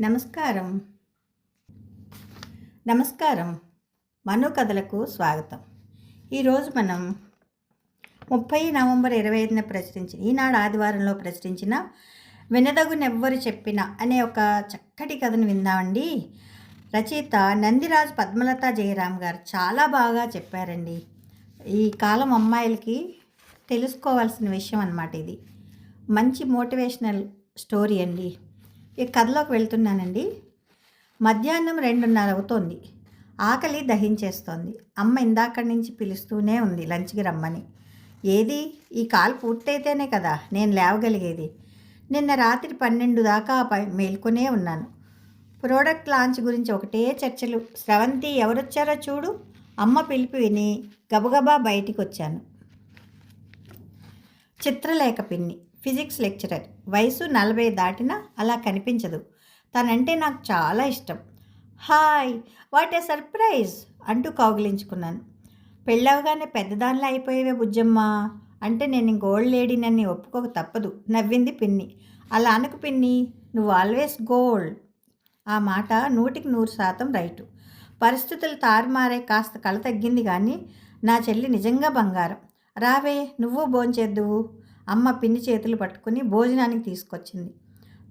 నమస్కారం. నమస్కారం. మను కథలకు స్వాగతం ఈరోజు మనం ముప్పై నవంబర్ ఇరవై ఐదున ప్రచురించిన ఈనాడు ఆదివారంలో ప్రచురించిన వినదగునెవ్వరు చెప్పిన అనే ఒక చక్కటి కథను విందామండి. రచయిత నందిరాజు పద్మలత జయరామ్ గారు చాలా బాగా చెప్పారండి. ఈ కాలం అమ్మాయిలకి తెలుసుకోవాల్సిన విషయం అన్నమాట ఇది. మంచి మోటివేషనల్ స్టోరీ అండి. ఈ కథలోకి వెళ్తున్నానండి. మధ్యాహ్నం రెండున్నర అవుతోంది. ఆకలి దహించేస్తోంది. అమ్మ ఇందాకడి నుంచి పిలుస్తూనే ఉంది లంచ్కి రమ్మని. ఏది? ఈ కాల్ పూర్తయితేనే కదా నేను లేవగలిగేది. నిన్న రాత్రి పన్నెండు దాకా మేల్కొనే ఉన్నాను. ప్రోడక్ట్ లాంచ్ గురించి ఒకటే చర్చలు. స్రవంతి ఎవరొచ్చారో చూడు. అమ్మ పిలిపి విని గబగబా బయటికి వచ్చాను చిత్రలేఖ పిన్ని. Physics lecturer. వయసు నలభై దాటినా అలా కనిపించదు. తనంటే నాకు చాలా ఇష్టం. Hi what a surprise! అంటూ కౌగిలించుకున్నాను. పెళ్ళవగానే పెద్దదానిలో అయిపోయేవే బుజ్జమ్మ! అంటే నేను ఇంక ఓల్డ్ లేడీనని ఒప్పుకోక తప్పదు. నవ్వింది పిన్ని. అలా అనుకు పిన్ని నువ్వు ఆల్వేస్ గోల్డ్. ఆ మాట నూటికి నూరు శాతం రైటు. పరిస్థితులు తారుమారే కాస్త కళ తగ్గింది కానీ నా చెల్లి నిజంగా బంగారం. రావే నువ్వు భోంచేద్దువు. అమ్మ పిన్ని చేతులు పట్టుకుని భోజనానికి తీసుకొచ్చింది.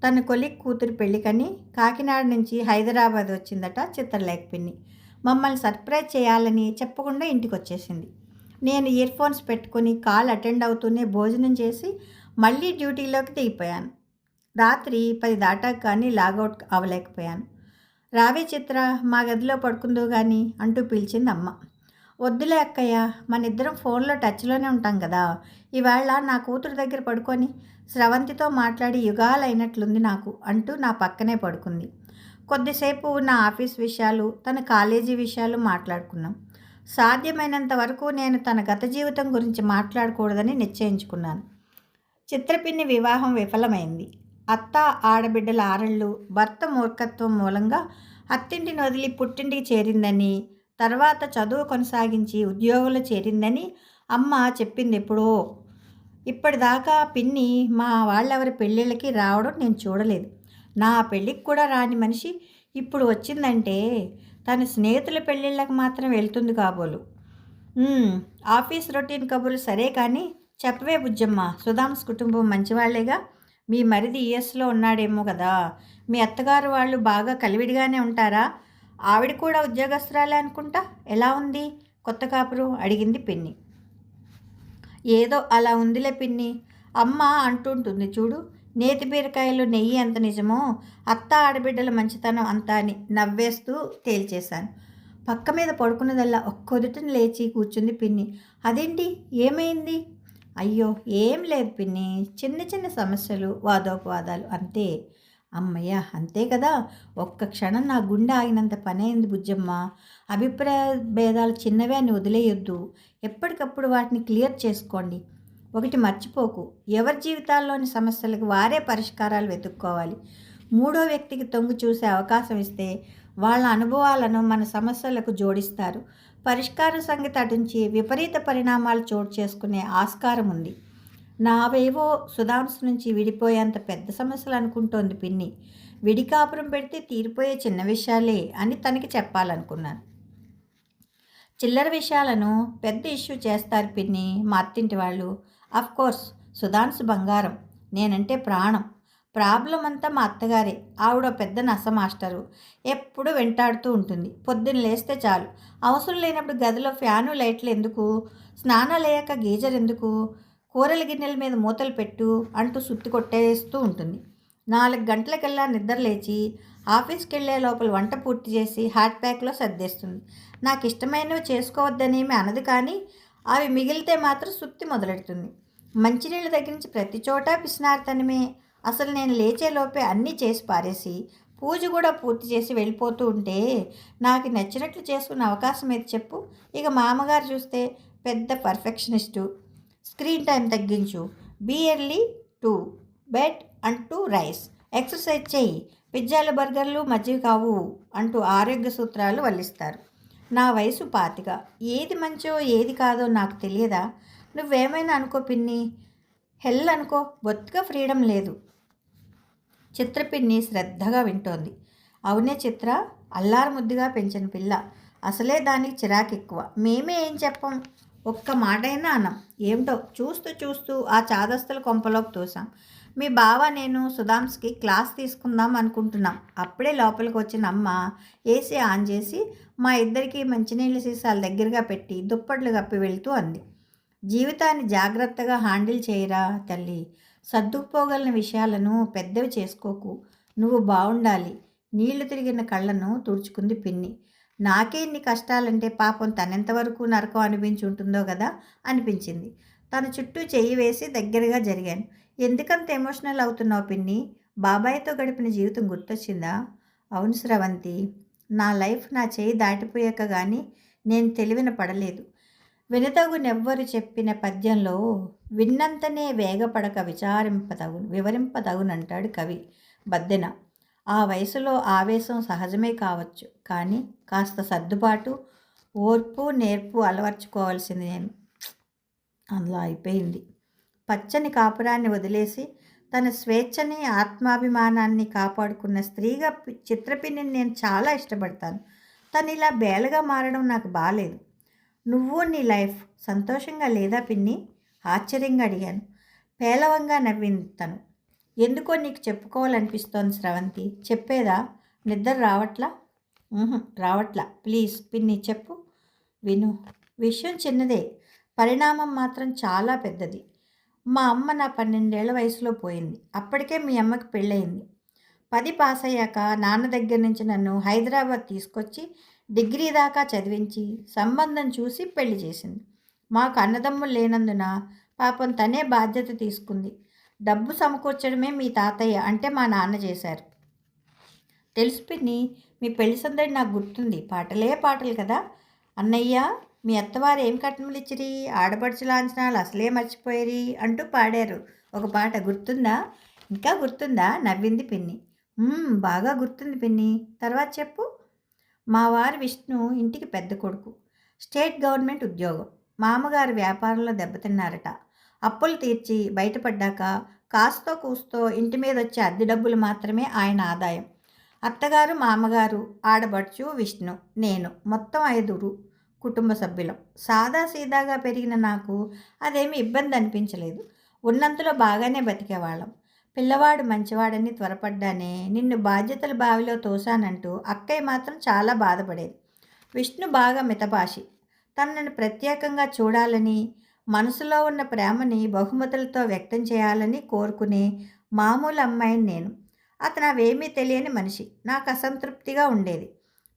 తన కొలిక్ కూతురు పెళ్ళికని కాకినాడ నుంచి హైదరాబాద్ వచ్చిందట చిత్రలేఖ పిన్ని. మమ్మల్ని సర్ప్రైజ్ చేయాలని చెప్పకుండా ఇంటికి వచ్చేసింది నేను ఇయర్ ఫోన్స్ పెట్టుకుని కాల్ అటెండ్ అవుతూనే భోజనం చేసి మళ్ళీ డ్యూటీలోకి దిగిపోయాను. రాత్రి పది దాటాక కానీ లాగౌట్ అవ్వలేకపోయాను. రావే చిత్ర మా గదిలో పడుకుందో కానీ అంటూ పిలిచింది అమ్మ. వద్దులే అక్కయ్య మన ఇద్దరం ఫోన్లో టచ్లోనే ఉంటాం కదా. ఇవాళ నా కూతురు దగ్గర పడుకొని స్రవంతితో మాట్లాడి యుగాలైనట్లుంది నాకు అంటూ నా పక్కనే పడుకుంది. కొద్దిసేపు నా ఆఫీస్ విషయాలు తన కాలేజీ విషయాలు మాట్లాడుకున్నాం. సాధ్యమైనంత వరకు నేను తన గత జీవితం గురించి మాట్లాడకూడదని నిశ్చయించుకున్నాను. చిత్రపిన్ని వివాహం విఫలమైంది. అత్త ఆడబిడ్డల ఆరళ్ళు భర్త మూర్ఖత్వం మూలంగా అత్తింటిని వదిలి పుట్టింటికి చేరిందని తర్వాత చదువు కొనసాగించి ఉద్యోగంలో చేరిందని అమ్మ చెప్పింది ఎప్పుడో ఇప్పటిదాకా పిన్ని మా వాళ్ళెవరి పెళ్ళిళ్ళకి రావడం నేను చూడలేదు. నా పెళ్ళికి కూడా రాని మనిషి ఇప్పుడు వచ్చిందంటే తన స్నేహితుల పెళ్ళిళ్ళకి మాత్రం వెళ్తుంది కాబోలు. ఆఫీస్ రొటీన్ కబుర్లు సరే కానీ చెప్పవే బుజ్జమ్మ. సుధాంస్ కుటుంబం మంచివాళ్ళేగా. మీ మరిది ఈఎస్లో ఉన్నాడేమో కదా. మీ అత్తగారు వాళ్ళు బాగా కలివిడిగానే ఉంటారా? ఆవిడ కూడా ఉద్యోగస్తురాలే అనుకుంటా? ఎలా ఉంది? కొత్త కాపురు అడిగింది పిన్ని. ఏదో అలా ఉందిలే పిన్ని. అమ్మ అంటుంటుంది చూడు నేతి బీరకాయలు నెయ్యి ఎంత నిజమో అత్త ఆడబిడ్డల మంచితనం అంతా అని నవ్వేస్తూ తేల్చేశాను. పక్క మీద పడుకున్నదల్లా ఒక్కొదుటిని లేచి కూర్చుంది పిన్ని. అదేంటి? ఏమైంది? అయ్యో ఏం లేదు పిన్ని. చిన్న చిన్న సమస్యలు వాదోపవాదాలు అంతే. అమ్మయ్య అంతే కదా? ఒక్క క్షణం నా గుండె ఆగినంత పనైంది బుజ్జమ్మ? అభిప్రాయ భేదాలు చిన్నవే అని వదిలేయొద్దు. ఎప్పటికప్పుడు వాటిని క్లియర్ చేసుకోండి. ఒకటి మర్చిపోకు. ఎవరి జీవితాల్లోని సమస్యలకు వారే పరిష్కారాలు వెతుక్కోవాలి. మూడో వ్యక్తికి తొంగు చూసే అవకాశం ఇస్తే వాళ్ళ అనుభవాలను మన సమస్యలకు జోడిస్తారు. పరిష్కార సంగతి అటుంచి విపరీత పరిణామాలు చోటు చేసుకునే ఆస్కారం ఉంది. నావేవో సుధాంశు నుంచి విడిపోయేంత పెద్ద సమస్యలు అనుకుంటోంది పిన్ని. విడికాపురం పెడితే తీరిపోయే చిన్న విషయాలే అని తనకి చెప్పాలనుకున్నాను. చిల్లర విషయాలను పెద్ద ఇష్యూ చేస్తారు పిన్ని మా అత్తింటి వాళ్ళు కోర్స్ సుధాంశు బంగారం. నేనంటే ప్రాణం. ప్రాబ్లం అంతా మా అత్తగారే. ఆవిడ పెద్ద నస మాస్టరు. ఎప్పుడు వెంటాడుతూ ఉంటుంది. పొద్దున్న లేస్తే చాలు. అవసరం లేనప్పుడు గదిలో ఫ్యాను లైట్లు ఎందుకు? స్నానాలు అయ్యాక గీజర్ ఎందుకు? కూరల గిన్నెల మీద మూతలు పెట్టు అంటూ సుత్తి కొట్టేస్తూ ఉంటుంది. నాలుగు గంటలకల్లా నిద్ర లేచి ఆఫీస్కి వెళ్ళే లోపల వంట పూర్తి చేసి హాట్ ప్యాక్లో సర్దేస్తుంది. నాకు ఇష్టమైనవి చేసుకోవద్దనేమి అనదు కానీ అవి మిగిలితే మాత్రం సుత్తి మొదలెడుతుంది. మంచినీళ్ళ దగ్గర నుంచి ప్రతి చోట పిసినార్తనమే. అసలు నేను లేచే లోపే అన్నీ చేసి పారేసి పూజ కూడా పూర్తి చేసి వెళ్ళిపోతూ ఉంటే నాకు నచ్చినట్లు చేసుకునే అవకాశం ఏది చెప్పు. ఇక మామగారు చూస్తే పెద్ద పర్ఫెక్షనిస్టు. స్క్రీన్ టైం తగ్గించు. Be early to bed to rise. Exercise చేయి పిజ్జాలు బర్గర్లు మజ్జిగ కావు అంటూ ఆరోగ్య సూత్రాలు వల్లిస్తారు. నా వయసు పాతిక. ఏది మంచో ఏది కాదో నాకు తెలియదా? నువ్వేమైనా అనుకో పిన్ని. హెల్ అనుకో. బొత్తుగా ఫ్రీడమ్ లేదు. చిత్రపిన్ని శ్రద్ధగా వింటోంది. అవునే చిత్ర? అల్లారు ముద్దుగా పెంచిన పిల్ల. అసలే దానికి చిరాకు ఎక్కువ మేమే ఏం చెప్పం? ఒక్క మాటైనా అన్నాం ఏమిటో? చూస్తూ చూస్తూ ఆ చాదస్తుల కొంపలోకి తోసాం మీ బావ నేను సుధాంస్కి క్లాస్ తీసుకుందాం అనుకుంటున్నాం. అప్పుడే లోపలికి వచ్చిన అమ్మ ఏసీ ఆన్ చేసి మా ఇద్దరికి మంచినీళ్ళ సీసాలు దగ్గరగా పెట్టి దుప్పట్లు కప్పి వెళ్తూ అంది. జీవితాన్ని జాగ్రత్తగా హ్యాండిల్ చేయరా తల్లి? సర్దుకుపోగలిగిన విషయాలను పెద్దవి చేసుకోకు. నువ్వు బాగుండాలి నీళ్ళు తిరిగిన కళ్ళను తుడుచుకుంది పిన్ని. నాకే ఇన్ని కష్టాలంటే పాపం తనెంతవరకు నరకం అనిపించి ఉంటుందో కదా అనిపించింది. తన చుట్టూ చెయ్యి వేసి దగ్గరగా జరిగాను. ఎందుకంత ఎమోషనల్ అవుతున్నావు పిన్ని? బాబాయ్తో గడిపిన జీవితం గుర్తొచ్చిందా? అవును స్రవంతి నా లైఫ్ నా చేయి దాటిపోయాక కానీ నేను తెలివిన పడలేదు. వినతగునెవ్వరు చెప్పిన పద్యంలో విన్నంతనే వేగపడక విచారింపతగు వివరింపతగునంటాడు కవి బద్దెన. ఆ వయసులో ఆవేశం సహజమే కావచ్చు. కానీ కాస్త సర్దుబాటు ఓర్పు నేర్పు అలవర్చుకోవాల్సింది నేను. అలా అయిపోయింది. పచ్చని కాపురాన్ని వదిలేసి తన స్వేచ్ఛని ఆత్మాభిమానాన్ని కాపాడుకున్న స్త్రీగా పి- చిత్రపిన్నిని నేను చాలా ఇష్టపడతాను. తను ఇలా బేలగా మారడం నాకు బాగాలేదు నువ్వు నీ లైఫ్ సంతోషంగా లేదా పిన్ని? ఆశ్చర్యంగా అడిగాను. పేలవంగా నవ్వింది తను. ఎందుకో నీకు చెప్పుకోవాలనిపిస్తోంది స్రవంతి. చెప్పేదా? నిద్ర రావట్లా? రావట్లా. ప్లీజ్ పిన్ని చెప్పు. విను. విషయం చిన్నదే. పరిణామం మాత్రం చాలా పెద్దది. మా అమ్మ నా పన్నెండేళ్ళ వయసులో పోయింది. అప్పటికే మీ అమ్మకి పెళ్ళయింది. పది పాస్ అయ్యాక నాన్న దగ్గర నుంచి నన్ను హైదరాబాద్ తీసుకొచ్చి డిగ్రీ దాకా చదివించి సంబంధం చూసి పెళ్ళి చేసింది. మాకు అన్నదమ్ములు లేనందున పాపం తనే బాధ్యత తీసుకుంది. డబ్బు సమకూర్చడమే మీ తాతయ్య అంటే మా నాన్న చేశారు. తెలుసు పిన్ని మీ పెళ్ళి సందడి నాకు గుర్తుంది. పాటలే పాటలు కదా. అన్నయ్య మీ అత్తవారు ఏం కట్నములు ఇచ్చిరి? ఆడపడుచు లాంఛనాలు అసలే మర్చిపోయిరి అంటూ పాడారు. ఒక పాట గుర్తుందా? ఇంకా గుర్తుందా? నవ్వింది పిన్ని. బాగా గుర్తుంది పిన్ని. తర్వాత చెప్పు. మా వారు విష్ణు ఇంటికి పెద్ద కొడుకు. స్టేట్ గవర్నమెంట్ ఉద్యోగం. మామగారు వ్యాపారంలో దెబ్బతిన్నారట. అప్పులు తీర్చి బయటపడ్డాక కాస్తో కూస్తో ఇంటి మీద వచ్చే అద్దె డబ్బులు మాత్రమే ఆయన ఆదాయం. అత్తగారు మామగారు ఆడబడుచు విష్ణు నేను మొత్తం ఐదుగురు కుటుంబ సభ్యులం. సాదా సీదాగా పెరిగిన నాకు అదేమి ఇబ్బంది అనిపించలేదు. ఉన్నంతలో బాగానే బతికేవాళ్ళం. పిల్లవాడు మంచివాడని త్వరపడ్డానే నిన్ను బాధ్యతల బావిలో తోసానంటూ అక్కయ్య మాత్రం చాలా బాధపడేది. విష్ణు బాగా మితభాషి. తనను ప్రత్యేకంగా చూడాలని మనసులో ఉన్న ప్రేమని బహుమతులతో వ్యక్తం చేయాలని కోరుకునే మామూలు అమ్మాయిని నేను. అతను అవేమీ తెలియని మనిషి. నాకు అసంతృప్తిగా ఉండేది.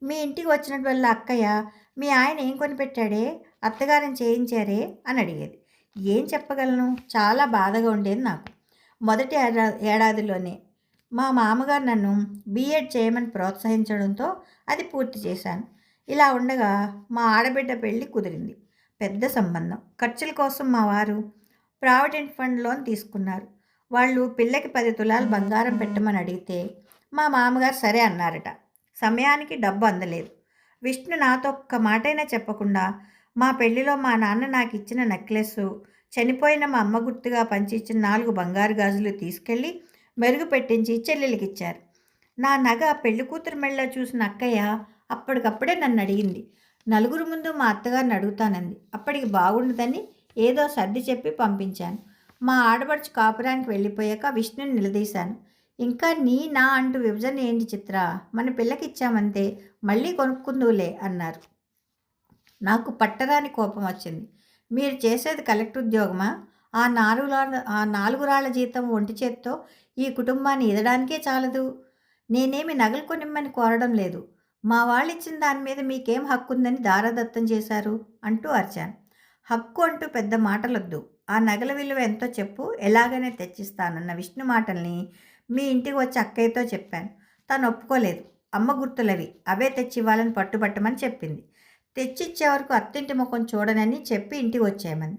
మీ ఇంటికి వచ్చినట్టు వల్ల అక్కయ్య మీ ఆయన ఏం కొనిపెట్టాడే? అత్తగారిని చేయించారే? అని అడిగేది. ఏం చెప్పగలను? చాలా బాధగా ఉండేది నాకు. మొదటి ఏడాదిలోనే మా మామగారు నన్ను బీఎడ్ చేయమని ప్రోత్సహించడంతో అది పూర్తి చేశాను. ఇలా ఉండగా మా ఆడబిడ్డ పెళ్ళి కుదిరింది. పెద్ద సంబంధం. ఖర్చుల కోసం మా వారు ప్రావిడెంట్ ఫండ్ లోన్ తీసుకున్నారు. వాళ్ళు పిల్లకి పది తులాలు బంగారం పెట్టమని అడిగితే మా మామగారు సరే అన్నారట. సమయానికి డబ్బు అందలేదు. విష్ణు నాతో ఒక్క మాటైనా చెప్పకుండా మా పెళ్ళిలో మా నాన్న నాకు ఇచ్చిన నెక్లెస్ చనిపోయిన మా అమ్మ గుర్తుగా పంచిచ్చిన నాలుగు బంగారు గాజులు తీసుకెళ్ళి మెరుగు పెట్టించి చెల్లెలికి ఇచ్చారు. నా నగ పెళ్ళి కూతురు మెళ్ళ చూసిన అక్కయ్య అప్పటికప్పుడే నన్ను అడిగింది. నలుగురు ముందు మా అత్తగారిని అడుగుతానంది. అప్పటికి బాగుండదని ఏదో సర్ది చెప్పి పంపించాను. మా ఆడపడుచు కాపురానికి వెళ్ళిపోయాక విష్ణుని నిలదీశాను. ఇంకా నీ నా అంటూ విభజన ఏంటి చిత్ర? మన పిల్లకి ఇచ్చామంతే మళ్ళీ కొనుక్కుందులే అన్నారు. నాకు పట్టరాని కోపం వచ్చింది. మీరు చేసేది కలెక్టర్ ఉద్యోగమా? ఆ నాలుగు రాళ్ళ ఆ నాలుగు రాళ్ళ జీతం ఒంటి చేత్తో ఈ కుటుంబాన్ని ఎదడానికే చాలదు. నేనేమి నగలు కొనిమ్మని కోరడం లేదు. మా వాళ్ళు ఇచ్చిన దాని మీద మీకేం హక్కు ఉందని దారదత్తం చేశారు? అంటూ అరిచాను. హక్కు అంటూ పెద్ద మాటలొద్దు. ఆ నగల విలువ ఎంతో చెప్పు ఎలాగనే తెచ్చిస్తానన్న విష్ణు మాటల్ని మీ ఇంటికి వచ్చి అక్కయ్యతో చెప్పాను. తను ఒప్పుకోలేదు. అమ్మ గుర్తులవి. అవే తెచ్చి ఇవ్వాలని పట్టుబట్టమని చెప్పింది. తెచ్చిచ్చే వరకు అత్తింటి ముఖం చూడనని చెప్పి ఇంటికి వచ్చేయమని.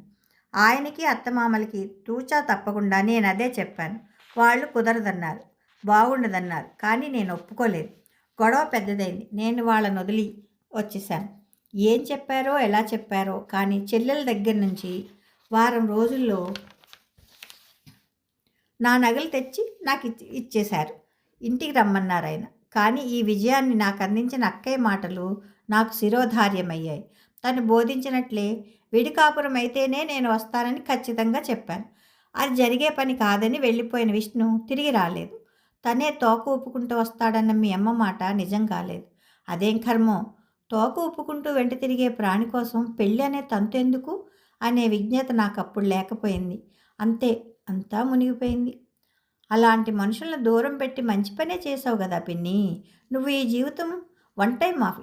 ఆయనకి అత్తమామలకి తూచా తప్పకుండా నేను అదే చెప్పాను. వాళ్ళు కుదరదన్నారు. బాగుండదన్నారు కానీ నేను ఒప్పుకోలేదు. గొడవ పెద్దదైంది. నేను వాళ్ళని వదిలి వచ్చేసాను ఏం చెప్పారో ఎలా చెప్పారో కానీ చెల్లెల దగ్గర నుంచి వారం రోజుల్లో నా నగలు తెచ్చి నాకు ఇచ్చి ఇచ్చేశారు. ఇంటికి రమ్మన్నారు ఆయన. కానీ ఈ విజయాన్ని నాకు అందించిన అక్కయ్య మాటలు నాకు శిరోధార్యమయ్యాయి. తను బోధించినట్లే విడికాపురం అయితేనే నేను వస్తానని ఖచ్చితంగా చెప్పాను. అది జరిగే పని కాదని వెళ్ళిపోయిన విష్ణు తిరిగి రాలేదు. తనే తోక ఊపుకుంటూ వస్తాడన్న మీ అమ్మ మాట నిజం కాలేదు. అదేం కర్మో? తోక ఊపుకుంటూ వెంట తిరిగే ప్రాణి కోసం పెళ్ళి అనే తంతు ఎందుకు? అనే విజ్ఞత నాకు అప్పుడు లేకపోయింది. అంతే అంతా మునిగిపోయింది. అలాంటి మనుషులను దూరం పెట్టి మంచి పనే చేసావు కదా పిన్ని. నువ్వు ఈ జీవితం వన్ టైం ఆఫ్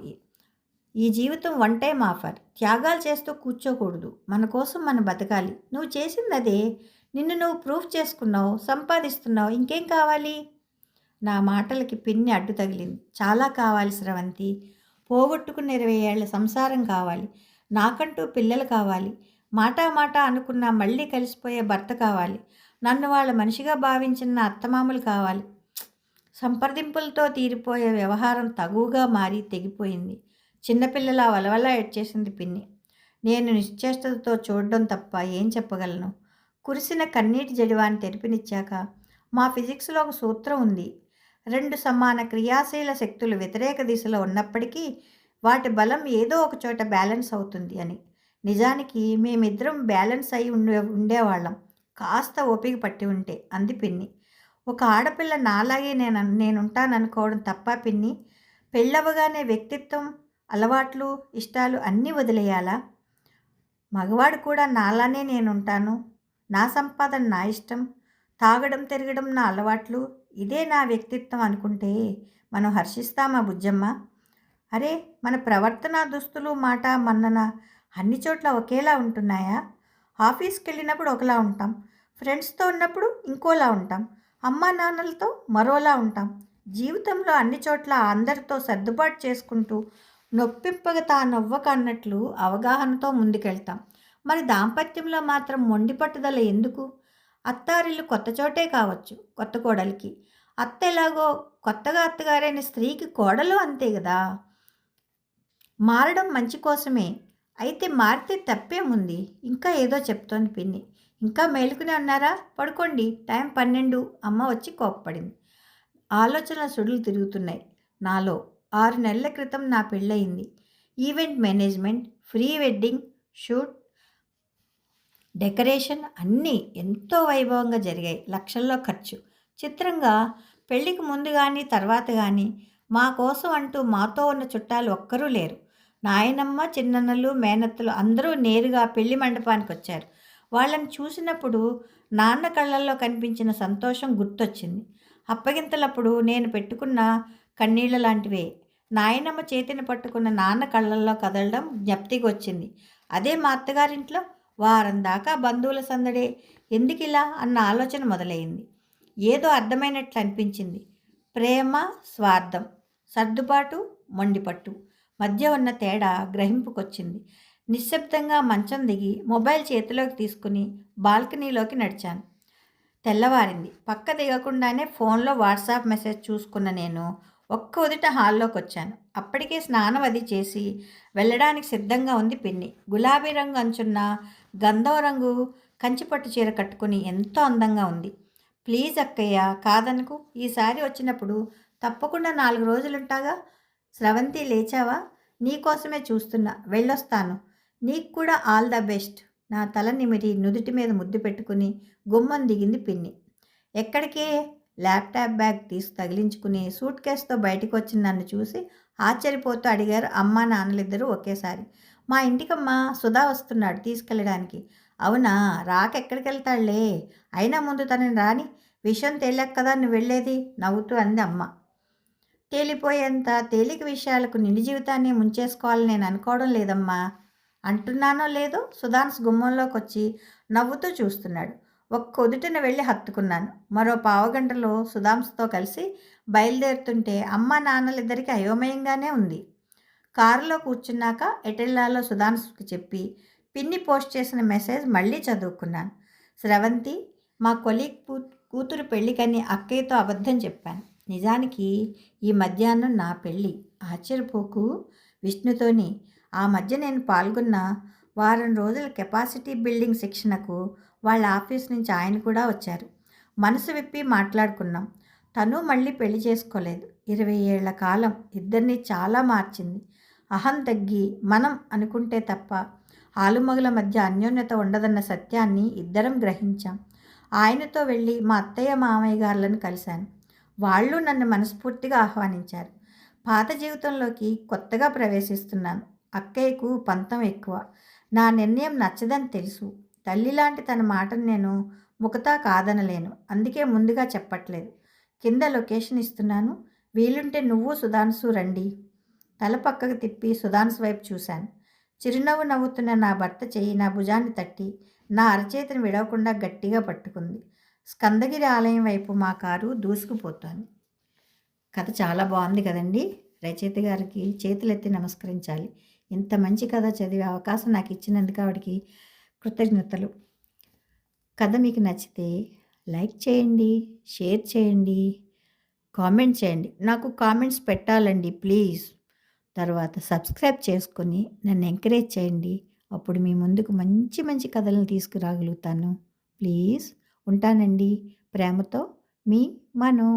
ఈ జీవితం వన్ టైం ఆఫర్. త్యాగాలు చేస్తూ కూర్చోకూడదు. మన కోసం మనం బతకాలి. నువ్వు చేసింది అదే. నిన్ను నువ్వు ప్రూఫ్ చేసుకున్నావు సంపాదిస్తున్నావు. ఇంకేం కావాలి? నా మాటలకి పిన్ని అడ్డు తగిలింది. చాలా కావాలి స్రవంతి. పోగొట్టుకున్న ఇరవై ఏళ్ళ సంసారం కావాలి. నాకంటూ పిల్లలు కావాలి. మాటా మాట అనుకున్న మళ్ళీ కలిసిపోయే భర్త కావాలి. నన్ను వాళ్ళ మనిషిగా భావించిన నా అత్తమామలు కావాలి. సంప్రదింపులతో తీరిపోయే వ్యవహారం తగువుగా మారి తెగిపోయింది. చిన్నపిల్లల వలవల ఎడ్చేసింది పిన్ని. నేను నిశ్చేష్టతతో చూడడం తప్ప ఏం చెప్పగలను? కురిసిన కన్నీటి జడివాన్ని తెరిపినిచ్చాక మా ఫిజిక్స్లో ఒక సూత్రం ఉంది. రెండు సమాన క్రియాశీల శక్తులు వ్యతిరేక దిశలో ఉన్నప్పటికీ వాటి బలం ఏదో ఒక చోట బ్యాలెన్స్ అవుతుంది అని. నిజానికి మేమిద్దరం బ్యాలెన్స్ అయి ఉండే ఉండేవాళ్ళం. కాస్త ఓపిక పట్టి ఉంటే అంది పిన్ని. ఒక ఆడపిల్ల నాలాగే నేను నేనుంటాననుకోవడం తప్ప పిన్ని పెళ్ళవగానే వ్యక్తిత్వం అలవాట్లు ఇష్టాలు అన్నీ వదిలేయాలా? మగవాడు కూడా నాలానే నేనుంటాను. నా సంపాదన నా ఇష్టం. తాగడం తిరగడం నా అలవాట్లు ఇదే నా వ్యక్తిత్వం అనుకుంటే మనం హర్షిస్తామా బుజ్జమ్మ? అరే మన ప్రవర్తన దుస్తులు మాట మన్నన అన్ని చోట్ల ఒకేలా ఉంటున్నాయా? ఆఫీస్కి వెళ్ళినప్పుడు ఒకలా ఉంటాం ఫ్రెండ్స్తో ఉన్నప్పుడు ఇంకోలా ఉంటాం అమ్మా నాన్నలతో మరోలా ఉంటాం. జీవితంలో అన్ని చోట్ల అందరితో సర్దుబాటు చేసుకుంటూ నొప్పింపగ తా నవ్వక అన్నట్లు అవగాహనతో ముందుకెళ్తాం. మరి దాంపత్యంలో మాత్రం మొండి పట్టుదల ఎందుకు? అత్తారిల్లు కొత్త చోటే కావచ్చు కొత్త కోడలికి. అత్త ఎలాగో కొత్తగా అత్తగారైన స్త్రీకి కోడలు అంతే కదా మారడం మంచి కోసమే. అయితే మారితే తప్పేముంది ఇంకా ఏదో చెప్తోంది పిన్ని. ఇంకా మేలుకునే ఉన్నారా పడుకోండి. టైం పన్నెండు. అమ్మ వచ్చి కోప్పడింది. ఆలోచన సుడులు తిరుగుతున్నాయి. నాలో ఆరు నెలల క్రితం నా పెళ్ళయింది. Event management pre wedding shoot decoration అన్నీ ఎంతో వైభవంగా జరిగాయి. లక్షల్లో ఖర్చు. చిత్రంగా పెళ్ళికి ముందు కానీ తర్వాత కానీ మా కోసం అంటూ మాతో ఉన్న చుట్టాలు ఒక్కరూ లేరు. నాయనమ్మ చిన్నన్నలు మేనత్తలు అందరూ నేరుగా పెళ్ళి మండపానికి వచ్చారు వాళ్ళని చూసినప్పుడు నాన్న కళ్ళల్లో కనిపించిన సంతోషం గుర్తొచ్చింది. అప్పగింతలప్పుడు నేను పెట్టుకున్న కన్నీళ్ళ లాంటివే. నాయనమ్మ చేతిని పట్టుకున్న నాన్న కళ్ళల్లో కదలడం జ్ఞప్తికి వచ్చింది అదే మా అత్తగారింట్లో వారం దాకా బంధువుల సందడే ఎందుకిలా అన్న ఆలోచన మొదలైంది. ఏదో అర్థమైనట్లు అనిపించింది. ప్రేమ స్వార్థం సర్దుబాటు మొండిపట్టు. మధ్య ఉన్న తేడా గ్రహింపుకొచ్చింది. నిశ్శబ్దంగా మంచం దిగి మొబైల్ చేతిలోకి తీసుకుని బాల్కనీలోకి నడిచాను. తెల్లవారింది. పక్క దిగకుండానే ఫోన్లో వాట్సాప్ మెసేజ్ చూసుకున్న నేను ఒక్క ఉదిట హాల్లోకి వచ్చాను అప్పటికే స్నానం అది చేసి వెళ్ళడానికి సిద్ధంగా ఉంది పిన్ని. గులాబీ రంగు అంచున్న గంధం రంగు కంచిపట్టు చీర కట్టుకుని ఎంతో అందంగా ఉంది. ప్లీజ్ అక్కయ్య కాదనుకు. ఈసారి వచ్చినప్పుడు తప్పకుండా నాలుగు రోజులుంటాగా? స్రవంతి లేచావా? నీకోసమే చూస్తున్నా. వెళ్ళొస్తాను. నీకు కూడా ఆల్ ద బెస్ట్. నా తల నిమిరి నుదుటి మీద ముద్దు పెట్టుకుని గుమ్మం దిగింది పిన్ని. ఎక్కడికే? ల్యాప్టాప్ బ్యాగ్ తీసి తగిలించుకుని సూట్ కేసుతో బయటకు వచ్చిన నన్ను చూసి ఆశ్చర్యపోతూ అడిగారు అమ్మ నాన్నలిద్దరూ ఒకేసారి. మా ఇంటికమ్మ సుధా వస్తున్నాడు తీసుకెళ్ళడానికి. అవునా? రాక ఎక్కడికి వెళ్తాడులే అయినా ముందు తనని రాని విషయం తేలాక కదా నువ్వు వెళ్ళేది? నవ్వుతూ అంది అమ్మ. తేలిపోయేంత తేలిక విషయాలకు నిండి జీవితాన్ని ముంచేసుకోవాలని నేను అనుకోవడం లేదమ్మా. అంటున్నానో లేదో సుధాన్స్ గుమ్మంలోకి వచ్చి నవ్వుతూ చూస్తున్నాడు. ఒక్క ఒదుటిన వెళ్ళి హత్తుకున్నాను. మరో పావుగంటలో సుధాంస్తో కలిసి బయలుదేరుతుంటే అమ్మ నాన్నలిద్దరికీ అయోమయంగానే ఉంది. కారులో కూర్చున్నాక ఎటెల్లాలో సుధాంస్కి చెప్పి పిన్ని పోస్ట్ చేసిన మెసేజ్ మళ్ళీ చదువుకున్నాను. స్రవంతి మా కొలీగ్ కూతురు పెళ్ళికని అక్కయ్యతో అబద్ధం చెప్పాను. నిజానికి ఈ మధ్యాహ్నం నా పెళ్ళి. ఆశ్చర్యపోకు విష్ణుతోని. ఆ మధ్య నేను పాల్గొన్న వారం రోజుల కెపాసిటీ బిల్డింగ్ శిక్షణకు వాళ్ళ ఆఫీస్ నుంచి ఆయన కూడా వచ్చారు. మనసు విప్పి మాట్లాడుకున్నాం. తను మళ్ళీ పెళ్ళి చేసుకోలేదు. ఇరవై ఏళ్ళ కాలం ఇద్దరిని చాలా మార్చింది. అహం తగ్గి మనం అనుకుంటే తప్ప ఆలుమగుల మధ్య అన్యోన్యత ఉండదన్న సత్యాన్ని ఇద్దరం గ్రహించాం. ఆయనతో వెళ్ళి మా అత్తయ్య మామయ్య గారులను కలిశాను. వాళ్ళు నన్ను మనస్ఫూర్తిగా ఆహ్వానించారు. పాత జీవితంలోకి కొత్తగా ప్రవేశిస్తున్నాను. అక్కయ్యకు పంతం ఎక్కువ. నా నిర్ణయం నచ్చదని తెలుసు. తల్లి లాంటి తన మాటను నేను ముఖతా కాదనలేను. అందుకే ముందుగా చెప్పట్లేదు. కింద లొకేషన్ ఇస్తున్నాను. వీలుంటే నువ్వు సుధాంశు రండి. తల పక్కకు తిప్పి సుధాన్స్ వైపు చూశాను. చిరునవ్వు నవ్వుతున్న నా భర్త చెయ్యి నా భుజాన్ని తట్టి నా అరచేతిని విడవకుండా గట్టిగా పట్టుకుంది. స్కందగిరి ఆలయం వైపు మా కారు దూసుకుపోతోంది. కథ చాలా బాగుంది కదండి? రచయిత గారికి చేతులెత్తి నమస్కరించాలి. ఇంత మంచి కథ చదివే అవకాశం నాకు ఇచ్చినందుకు ఆవిడకి కృతజ్ఞతలు. కథ మీకు నచ్చితే లైక్ చేయండి షేర్ చేయండి కామెంట్ చేయండి. నాకు కామెంట్స్ పెట్టాలండి ప్లీజ్. తర్వాత సబ్స్క్రైబ్ చేసుకొని నన్ను ఎంకరేజ్ చేయండి. అప్పుడు మీ ముందుకు మంచి మంచి కథలను తీసుకురాగలుగుతాను. ప్లీజ్ ఉంటానండి. ప్రేమతో మీ మనో.